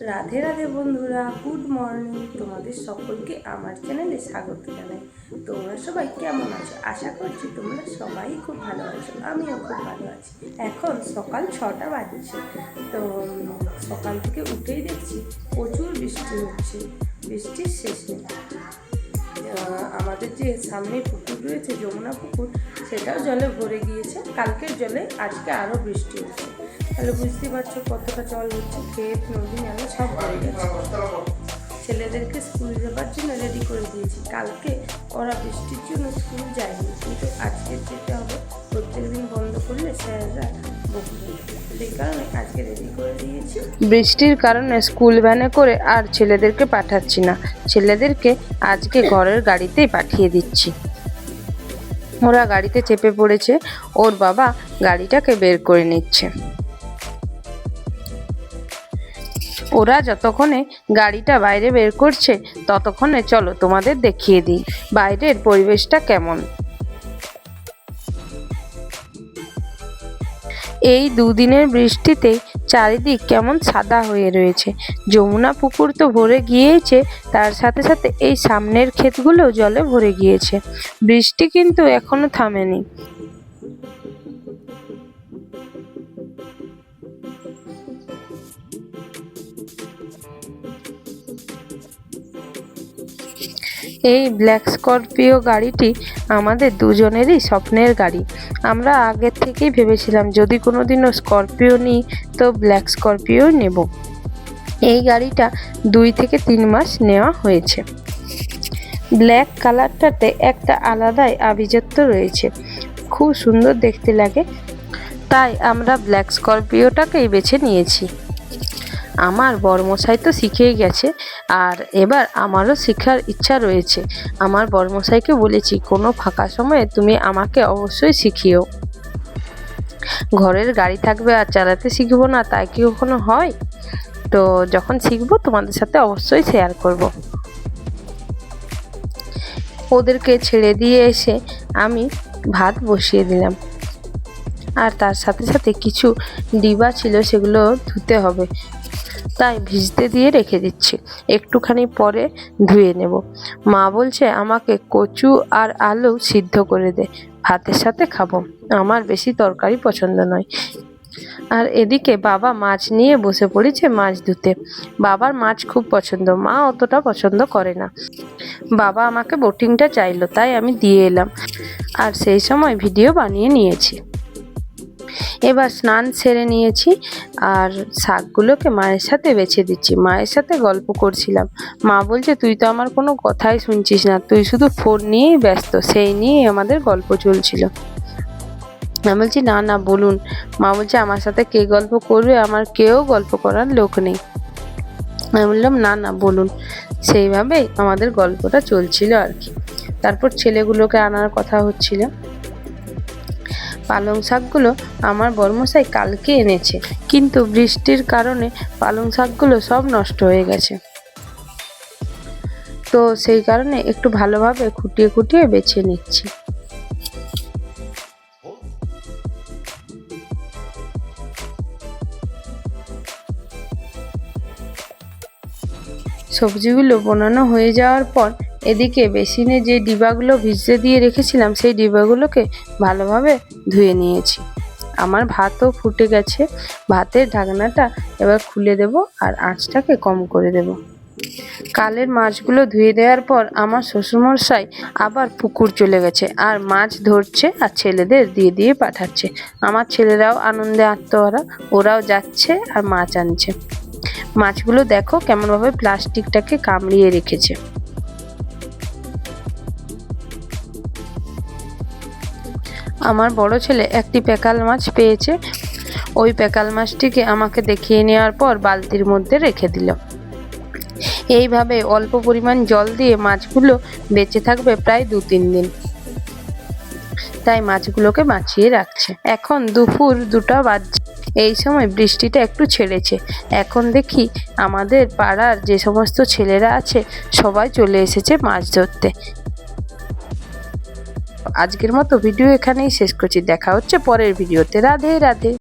রাধে রাধে বন্ধুরা good morning তোমাদের সকলকে আমার চ্যানেলে স্বাগত জানাই। তোমরা সবাই কেমন আছো? আশা করছি তোমরা সবাই খুব ভালো আছো, আমিও খুব ভালো আছি। এখন সকাল ছটা বাজছে, তো সকাল থেকে উঠেই দেখছি প্রচুর বৃষ্টি হচ্ছে, বৃষ্টির শেষ নেই। আমাদের যে সামনে পুকুর রয়েছে, যমুনা পুকুর, সেটাও জলে ভরে গিয়েছে। কালকের জলে আজকে আরও বৃষ্টি হচ্ছে। তাহলে বুঝতে পারছ কতটা জল হচ্ছে, ক্ষেত, নদী, নালা, সব ভরে গেছে। ছেলেদেরকে স্কুল যাবার জন্য রেডি করে দিয়েছি। কালকে ওরা বৃষ্টির জন্য স্কুল যায়নি, কিন্তু আজকে যেতে হবে। প্রত্যেকদিন বন্ধ করলে স্যাররা করে বৃষ্টির কারণে স্কুল ভ্যানে করে আর ছেলেদেরকে পাঠাচ্ছি না। ছেলেদেরকে আজকে ঘরের গাড়িতেই পাঠিয়ে দিচ্ছি। ওরা গাড়িতে চেপে পড়েছে। ওর বাবা গাড়িটাকে বের করে নিচ্ছে। ওরা যতক্ষণে গাড়িটা বাইরে বের করছে, ততক্ষণে চলো তোমাদের দেখিয়ে দিই, বাইরের পরিবেশটা কেমন। এই দুদিনের বৃষ্টিতেই চারিদিক কেমন সাদা হয়ে রয়েছে। যমুনা পুকুর তো ভরে গিয়েছে, তার সাথে সাথে এই সামনের ক্ষেতগুলো জলে ভরে গিয়েছে। বৃষ্টি কিন্তু এখনও থামেনি। এই ব্ল্যাক স্করপিও গাড়িটি আমাদের দুজনেরই স্বপ্নের গাড়ি। আমরা আগের থেকেই ভেবেছিলাম, যদি কোনো দিনও স্করপিও নিই, তো ব্ল্যাক স্করপিও নেব। এই গাড়িটা দুই থেকে তিন মাস নেওয়া হয়েছে। ব্ল্যাক কালারটাতে একটা আলাদাই আভিজাত্য রয়েছে। খুব সুন্দর দেখতে লাগে। তাই আমরা ব্ল্যাক স্করপিওটাকেই বেছে নিয়েছি। আমার বর্মশাই তো শিখেই গেছে, আর এবার আমারও শেখার ইচ্ছা রয়েছে। আমার বর্মশাইকে বলেছি, কোনো ফাঁকা সময়ে তুমি আমাকে অবশ্যই শিখিও। ঘরের গাড়ি থাকবে আর চালাতে শিখব না, তাই কি কখনো হয়? তো যখন শিখব, তোমাদের সাথে অবশ্যই শেয়ার করব। ওদেরকে ছেড়ে দিয়ে এসে আমি ভাত বসিয়ে দিলাম। আর তার সাথে সাথে কিছু ডিবা ছিল, সেগুলো ধুতে হবে। তাই ভিজতে দিয়ে রেখে দিচ্ছি। একটুখানি পরে ধুয়ে নেব। মা বলছে, আমাকে কচু আর আলু সিদ্ধ করে দে। ভাতের সাথে খাব। আমার বেশি তরকারি পছন্দ নয়। আর এদিকে বাবা মাছ নিয়ে বসে পড়েছে মাছ ধুতে। বাবার মাছ খুব পছন্দ। মা অতটা পছন্দ করে না। বাবা আমাকে বোটিংটা চাইলো, তাই আমি দিয়ে এলাম। আর সেই সময় ভিডিও বানিয়ে নিয়েছি। এবার স্নান সেরে নিয়েছি আর শাকগুলোকে মায়ের সাথে বেছে দিচ্ছি। মায়ের সাথে গল্প করছিলাম। মা বলছে, তুই তো আমার কোনো কথাই শুনছিস না। তুই শুধু ফোন নিয়েই ব্যস্ত। সেই নিয়েই আমাদের গল্প চলছিল। আমি বলছি, না না, বলুন। মা বলছে, আমার সাথে কে গল্প করবে? আমার কেউ গল্প করার লোক নেই। আমি বললাম, না না, বলুন। সেইভাবেই আমাদের গল্পটা চলছিল আর কি। তারপর ছেলেগুলোকে আনার কথা হচ্ছিল। পালং শাকগুলো আমার বর্মশাই কালকে এনেছে। কিন্তু বৃষ্টির কারণে পালং শাকগুলো সব নষ্ট হয়ে গেছে। তো সেই কারণে একটু ভালোভাবে খুঁটিয়ে খুঁটিয়ে বেছে নিচ্ছি। সবজিগুলো বানানো হয়ে যাওয়ার পর এদিকে বেসিনে যে ডিবাগুলো ভিজতে দিয়ে রেখেছিলাম, সেই ডিবাগুলোকে ভালোভাবে ধুয়ে নিয়েছি। আমার ভাতও ফুটে গেছে। ভাতের ঢাকনাটা এবার খুলে দেব আর আঁচটাকে কম করে দেব। কালের মাছগুলো ধুয়ে দেওয়ার পর আমার শ্বশুরমশাই আবার পুকুর চলে গেছে আর মাছ ধরছে আর ছেলেদের দিয়ে দিয়ে পাঠাচ্ছে। আমার ছেলেরাও আনন্দে আত্মহারা, ওরাও যাচ্ছে আর মাছ আনছে। মাছগুলো দেখো কেমনভাবে প্লাস্টিকটাকে কামড়িয়ে রেখেছে। আমার বড় ছেলে একটি প্যাকাল মাছ পেয়েছে। ওই প্যাকাল মাছটিকে আমাকে দেখিয়ে নেওয়ার পর বালতির মধ্যে রেখে দিল। এইভাবে অল্প পরিমাণ জল দিয়ে মাছগুলো বেঁচে থাকবে প্রায় দু তিন দিন। তাই মাছগুলোকে বাঁচিয়ে রাখছে। এখন দুপুর দুটা বাজছে। এই সময় বৃষ্টিটা একটু ছেড়েছে। এখন দেখি আমাদের পাড়ার যে সমস্ত ছেলেরা আছে, সবাই চলে এসেছে মাছ ধরতে। আজকের মতো ভিডিও এখানেই শেষ করছি। দেখা হচ্ছে পরের ভিডিওতে। রাধে রাধে।